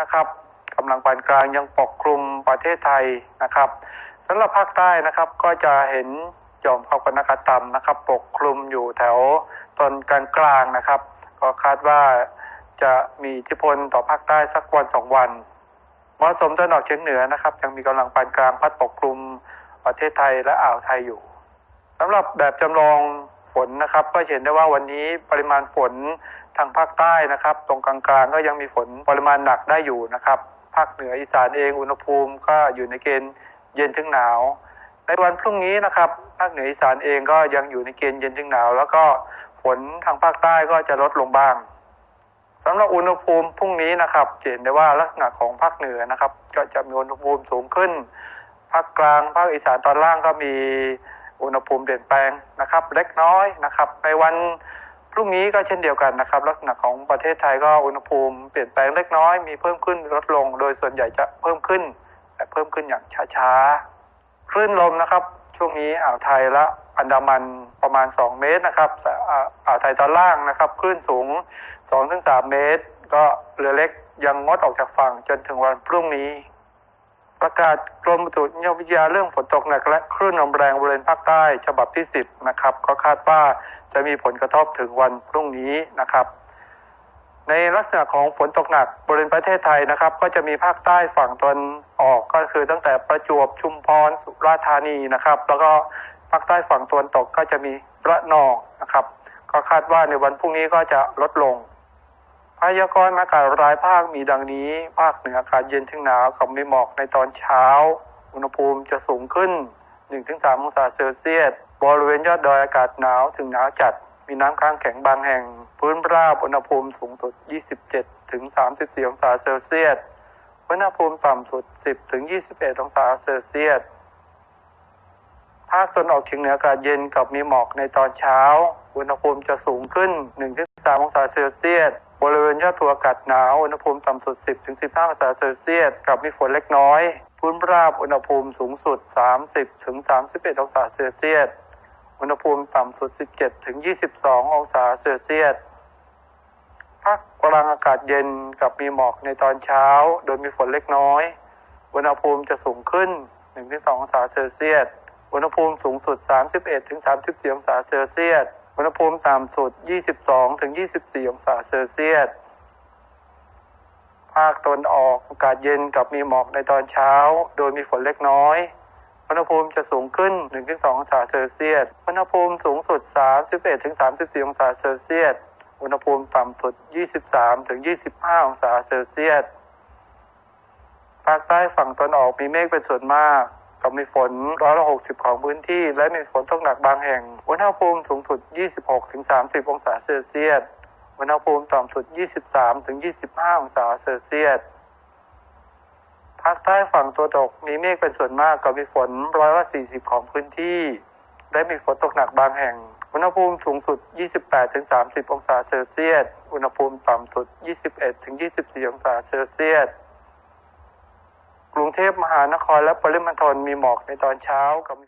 นะครับกำลังปานกลางยังปกคลุมประเทศไทยนะครับสำหรับภาคใต้นะครับก็จะเห็นหย่อมความกดอากาศต่ำนะครับ ปกคลุมอยู่แถวตอนกลางกลางนะครับ ก็คาดว่าจะมีอิทธิพลต่อภาคใต้สักวันสองวันมรสุมตะวันออกเฉียงเหนือนะครับ ยังมีกำลังปานกลางพัดปกคลุมประเทศไทยและอ่าวไทยอยู่สำหรับแบบจำลอง นนะครับ ก็เห็นได้ว่าวันนี้ปริมาณฝนทางภาคใต้นะครับ ตรงกลางๆก็ยังมีฝนปริมาณหนักได้อยู่นะครับ ภาคเหนืออีสานเองอุณหภูมิก็อยู่ในเกณฑ์เย็นถึงหนาว ในวันพรุ่งนี้นะครับภาคเหนืออีสานเองก็ยังอยู่ในเกณฑ์เย็นถึงหนาว แล้วก็ฝนทางภาคใต้ก็จะลดลงบ้างสำหรับอุณหภูมิพรุ่งนี้นะครับเห็นได้ว่าลักษณะของภาคเหนือนะครับ ก็จะมีอุณหภูมิสูงขึ้นภาคกลางภาคอีสานตอนล่างก็มี อุณหภูมิเปลี่ยนแปลงนะครับ เล็กน้อยนะครับ ในวันพรุ่งนี้ก็เช่นเดียวกันนะครับ ลักษณะของประเทศไทยก็อุณหภูมิเปลี่ยนแปลงเล็กน้อยมีเพิ่มขึ้นลดลง โดยส่วนใหญ่จะเพิ่มขึ้น แต่เพิ่มขึ้นอย่างช้าๆคลื่นลมนะครับ ช่วงนี้อ่าวไทยและอันดามันประมาณ 2 เมตรนะครับแต่อ่าอ่าวไทยตอนล่างนะครับคลื่นสูง 2-3 เมตร ก็เรือเล็กยังงดออกจากฝั่งจนถึงวันพรุ่งนี้ ประกาศกรมอุตุนิยมวิทยาเรื่องฝนตกหนักและคลื่นลมแรงบริเวณภาคใต้ ฉบับที่ 10 นะครับ ก็คาดว่าจะมีผลกระทบถึงวันพรุ่งนี้นะครับ ในลักษณะของฝนตกหนักบริเวณประเทศไทยนะครับ ก็จะมีภาคใต้ฝั่งตะวันออกก็คือตั้งแต่ประจวบชุมพรสุราษฎร์ธานีนะครับ แล้วก็ภาคใต้ฝั่งตะวันตกก็จะมีระนองนะครับ ก็คาดว่าในวันพรุ่งนี้ก็จะลดลง พยากรณ์อากาศรายภาคมีดังนี้ ภาคเหนืออากาศเย็นถึงหนาวกับมีหมอกในตอนเช้า อุณหภูมิจะสูงขึ้น 1-3 องศาเซลเซียส บริเวณยอดดอยอากาศหนาวถึงหนาวจัด มีน้ำค้างแข็งบางแห่ง พื้นราบอุณหภูมิสูงสุด 27ถึง34 องศาเซลเซียส อุณหภูมิต่ำสุด 10ถึง21 องศาเซลเซียส ภาคตะวันออกเฉียงเหนืออากาศเย็นกับมีหมอกในตอนเช้า อุณหภูมิจะสูงขึ้น 1-3 องศาเซลเซียส บริเวณยอดตัวอากาศหนาวอุณหภูมิต่ำสุด 10-15 องศาเซลเซียสกับมีฝนเล็กน้อย พื้นราบอุณหภูมิสูงสุด 30-31 องศาเซลเซียส อุณหภูมิต่ำสุด 17-22 องศาเซลเซียสภาคกลางอากาศเย็นกับมีหมอกในตอนเช้า โดยมีฝนเล็กน้อย อุณหภูมิจะสูงขึ้น 1-2 องศาเซลเซียส อุณหภูมิสูงสุด 31-34 องศาเซลเซียส อุณหภูมิต่ำสุด 22-24 องศาเซลเซียส ภาคตนออกอากาศเย็นกับมีหมอกในตอนเช้า โดยมีฝนเล็กน้อย อุณหภูมิจะสูงขึ้น 1-2 องศาเซลเซียส อุณหภูมิสูงสุด 31-34 องศาเซลเซียส อุณหภูมิต่ำสุด 23-25 องศาเซลเซียส ภาคใต้ฝั่งตะวันออกมีเมฆเป็นส่วนมาก กับมีฝนร้อยละหกสิบของพื้นที่ และมีฝนตกหนักบางแห่ง อุณหภูมิสูงสุด 26-30 องศาเซลเซียส อุณหภูมิต่ำสุด 23-25 องศาเซลเซียส ภาคใต้ฝั่งตัวตกมีเมฆเป็นส่วนมากกับมีฝนร้อยละ40 ของพื้นที่ และมีฝนตกหนักบางแห่ง อุณหภูมิสูงสุด 28-30 องศาเซลเซียส อุณหภูมิต่ำสุด 21-24 องศาเซลเซียส กรุงเทพมหานครและปริมณฑลมีหมอกในตอนเช้ากับ